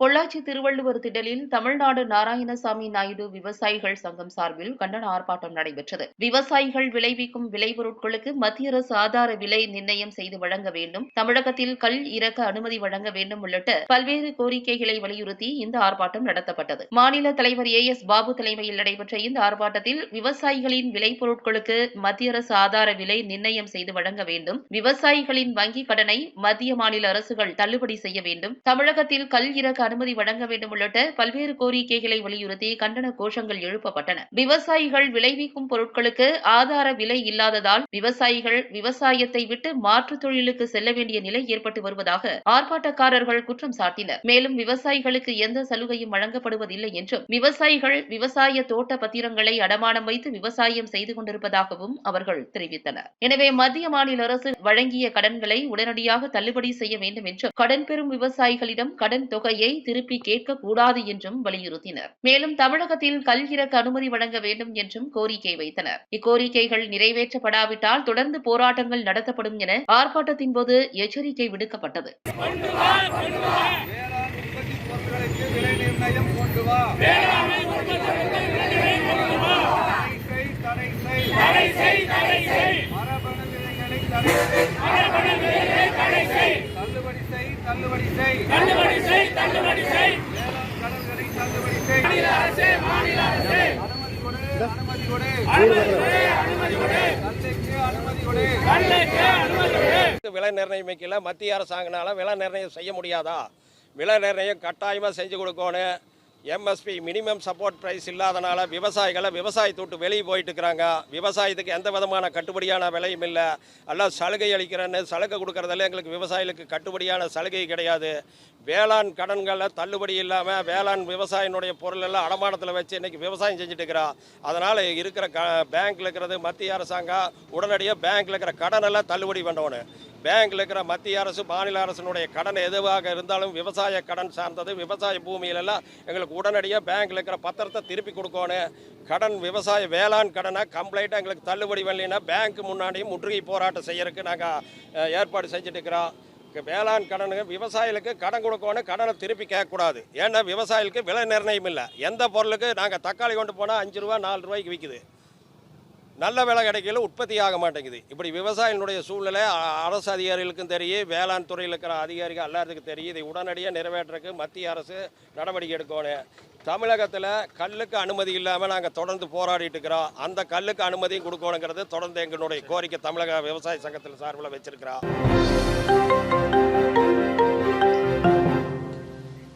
பொள்ளாச்சி திருவள்ளுவர் திடலில் தமிழ்நாடு நாராயணசாமி நாயுடு விவசாயிகள் சங்கம் சார்பில் கண்டன ஆர்ப்பாட்டம் நடைபெற்றது. விவசாயிகள் விளைவிக்கும் விளைபொருட்களுக்கு மத்திய அரசு ஆதார விலை நிர்ணயம் செய்து வழங்க வேண்டும். தமிழகத்தில் கல் இறக்க அனுமதி வழங்க வேண்டும் உள்ளிட்ட பல்வேறு கோரிக்கைகளை வலியுறுத்தி இந்த ஆர்ப்பாட்டம் நடத்தப்பட்டது. மாநில தலைவர் ஏ எஸ் பாபு தலைமையில் நடைபெற்ற இந்த ஆர்ப்பாட்டத்தில் விவசாயிகளின் விளைபொருட்களுக்கு மத்திய அரசு ஆதார விலை நிர்ணயம் செய்து வழங்க வேண்டும். விவசாயிகளின் வங்கிக் கடனை மத்திய மாநில அரசுகள் தள்ளுபடி செய்ய வேண்டும். தமிழகத்தில் கல் இறக்க அனுமதி வழங்க வேண்டும் உள்ளிட்ட பல்வேறு கோரிக்கைகளை வலியுறுத்தி கண்டன கோஷங்கள் எழுப்பப்பட்டன. விவசாயிகள் விளைவிக்கும் பொருட்களுக்கு ஆதார விலை இல்லாததால் விவசாயிகள் விவசாயத்தை விட்டு மாற்றுத் தொழிலுக்கு செல்ல வேண்டிய நிலை ஏற்பட்டு வருவதாக ஆர்ப்பாட்டக்காரர்கள் குற்றம் சாட்டினர். மேலும் விவசாயிகளுக்கு எந்த சலுகையும் வழங்கப்படுவதில்லை என்றும் விவசாயிகள் விவசாய தோட்ட பத்திரங்களை அடமானம் வைத்து விவசாயம் செய்து கொண்டிருப்பதாகவும் அவர்கள் தெரிவித்தனர். எனவே மத்திய மாநில அரசு வழங்கிய கடன்களை உடனடியாக தள்ளுபடி செய்ய வேண்டும் என்றும் கடன் பெறும் விவசாயிகளிடம் கடன் தொகையை திருப்பி கேட்கக்கூடாது என்றும் வலியுறுத்தினர். மேலும் தமிழகத்தில் கல் இறக்க அனுமதி வழங்க வேண்டும் என்றும் கோரிக்கை வைத்தனர். இக்கோரிக்கைகள் நிறைவேற்றப்படாவிட்டால் தொடர்ந்து போராட்டங்கள் நடத்தப்படும் என ஆர்ப்பாட்டத்தின் போது எச்சரிக்கை விடுக்கப்பட்டது. வேளாண் உற்பத்தி தடை தடை செய். மரபணு விதைகளை செய். தள்ளுபடி செய், தள்ளுபடி செய். வேளாண் கடன்களை தள்ளுபடி செய். அனுமதி கொடு, அனுமதி கொடு. கல்லைக்கு அனுமதி கொடு. விலை நிர்ணயிக்கல மத்திய அரசாங்கனால விலை நிர்ணயம் செய்ய முடியாதா விலை நிர்ணயம் கட்டாயமாக செஞ்சு கொடுக்கணும் எம்எஸ்பி மினிமம் சப்போர்ட் ப்ரைஸ் இல்லாதனால விவசாயிகளை விவசாயத்தை விட்டு வெளியே போயிட்டு இருக்கிறாங்க. விவசாயத்துக்கு எந்த விதமான கட்டுப்படியான விலையும் இல்லை. எல்லாம் சலுகை அளிக்கிறேன்னு சலுகை கொடுக்கறதில்ல எங்களுக்கு விவசாயிகளுக்கு கட்டுப்படியான சலுகை கிடையாது. வேளாண் கடன்களில் தள்ளுபடி இல்லாமல் வேளாண் விவசாயினுடைய பொருள் எல்லாம் அடமானத்தில் வச்சு இன்றைக்கி விவசாயம் செஞ்சுட்டு இருக்கிறான் அதனால் இருக்கிற க பேங்க்கில் இருக்கிறது மத்திய அரசாங்கம் உடனடியாக பேங்க்கில் இருக்கிற கடனெல்லாம் தள்ளுபடி பண்ணணும். பேங்க்கில் இருக்கிற மத்திய அரசு மாநில அரசினுடைய கடன் எதுவாக இருந்தாலும் விவசாய கடன் சார்ந்தது. விவசாய பூமியிலெல்லாம் எங்களுக்கு உடனடியாக பேங்கில் இருக்கிற பத்திரத்தை திருப்பி கொடுக்கணும். கடன் விவசாய வேளாண் கடனை கம்ப்ளைண்ட்டாக எங்களுக்கு தள்ளுபடி வரலைன்னா பேங்க் முன்னாடியும் முற்றுகை போராட்டம் செய்யறதுக்கு நாங்கள் ஏற்பாடு செஞ்சுட்டு இருக்கிறோம். வேளாண் கடனுக்கு விவசாயிகளுக்கு கடன் கொடுக்கணும் கடனை திருப்பி கேட்கக்கூடாது. ஏன்னா விவசாயிகளுக்கு விலை நிர்ணயம் இல்லை எந்த பொருளுக்கு நாங்கள் தக்காளி கொண்டு போனால் அஞ்சு ரூபா நாலு ரூபாய்க்கு விற்கிது நல்ல விலை கிடைக்கல உற்பத்தி ஆக மாட்டேங்குது. இப்படி விவசாயிகளுடைய சூழ்நிலை அரசு அதிகாரிகளுக்கும் தெரியும் வேளாண் துறையில் இருக்கிற அதிகாரிகள் எல்லாத்துக்கும் தெரியும் இதை உடனடியாக நிறைவேற்றுறதுக்கு மத்திய அரசு நடவடிக்கை எடுக்கணும். தமிழகத்தில் கல்லுக்கு அனுமதி இல்லாமல் நாங்கள் தொடர்ந்து போராடிட்டு இருக்கிறோம். அந்த கல்லுக்கு அனுமதியும் கொடுக்கணுங்கிறது தொடர்ந்து எங்களுடைய கோரிக்கை தமிழக விவசாய சங்கத்தில் சார்பில் வச்சிருக்கிறோம்.